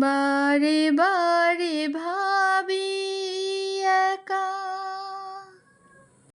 বারে বারে ভাবি